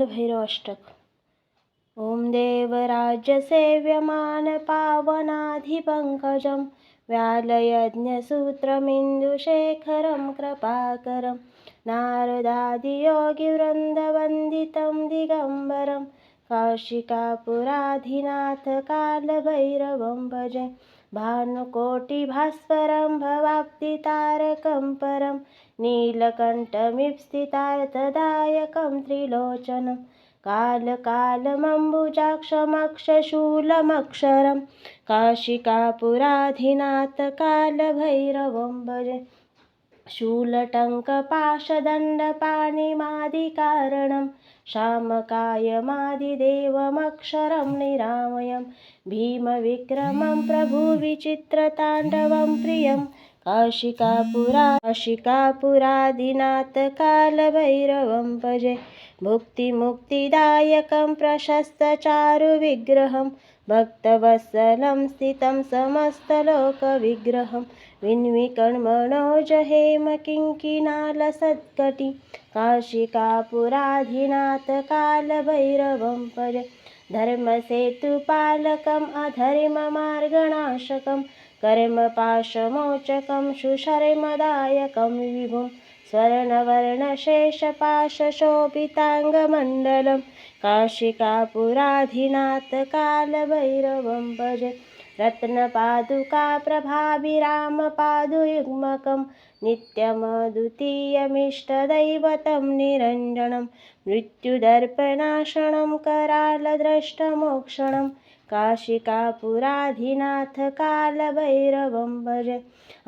कालभैरवाष्टक ॐ देवराज्यसेव्यमानपावनाधिपङ्कजं व्यालयज्ञसूत्रमिन्दुशेखरं कृपाकरं नारदादियोगिवृन्दवन्दितं दिगम्बरं काशिकापुराधिनाथकालभैरवं भजे भानुकोटिभास्वरं भवाब्दितारकं परं नीलकण्ठमिप्सितार्थदायकं त्रिलोचनं कालकालमम्बुजाक्षमक्षशूलमक्षरं काशिकापुराधिनाथकालभैरवं भजे शूलटङ्कपाशदण्डपाणिमादिकारणं श्यामकायमादिदेवमक्षरं निरामयं भीमविक्रमं प्रभुविचित्रताण्डवं प्रियं काशिकापुरा काशिकापुरादिनाथकालभैरवं भजे। भुक्तिमुक्तिदायकं प्रशस्तचारुविग्रहं भक्तवत्सलं स्थितं समस्तलोकविग्रहं विन्विकण्मणोज हेमकिङ्किणालसत्कटि काशिकापुराधिनाथकालभैरवं भजे धर्मसेतुपालकम् अधर्ममार्गनाशकं कर्मपाशमोचकं सुशर्मदायकं विभुं स्वर्णवर्णशेषपाशशोभिताङ्गमण्डलं काशिकापुराधिनाथकालभैरवं भजे। रत्नपादुकाप्रभाभिरामपादुयुग्मकं नित्यमद्वितीयमिष्टदैवतं निरञ्जनं मृत्युदर्पणाशनं करालद्रष्टमोक्षणं काशिकापुराधिनाथकालभैरवं भजे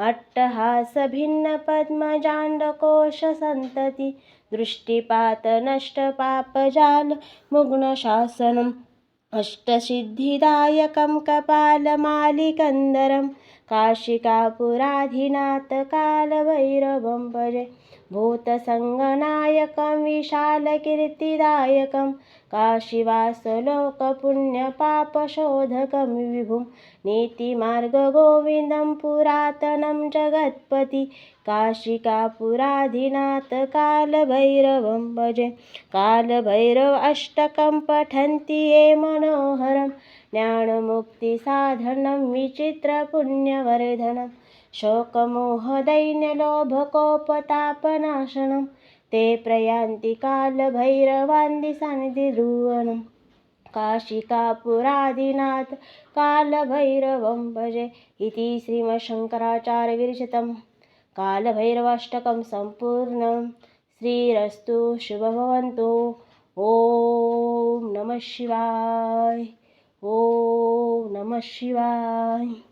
अट्टहासभिन्नपद्मजाण्डकोशसन्तति दृष्टिपातनष्टपापजालमुग्नशासनम् अष्टसिद्धिदायकं कपालमालिकन्दरं काशिकापुराधिनाथकालभैरवं भजे। भूतसङ्गनायकं विशालकीर्तिदायकं काशीवासलोकपुण्यपापशोधकं विभुं नीतिमार्गगोविन्दं पुरातनं जगत्पति काशिकापुराधिनाथकालभैरवं भजे कालभैरव अष्टकं पठन्ति ये मनोहरं ज्ञानमुक्तिसाधनं विचित्रपुण्यवर्धनम् शोकमोहदैन्यलोभकोपतापनाशनं ते प्रयान्ति कालभैरवान्दिसन्निधिध्रुवनं काशिकापुरादिनाथ कालभैरवं भजे इति श्रीमशङ्कराचार्यविरचितं कालभैरवाष्टकं सम्पूर्णं। श्रीरस्तु शुभभवन्तु ॐ नमः शिवाय। ॐ नमः शिवाय।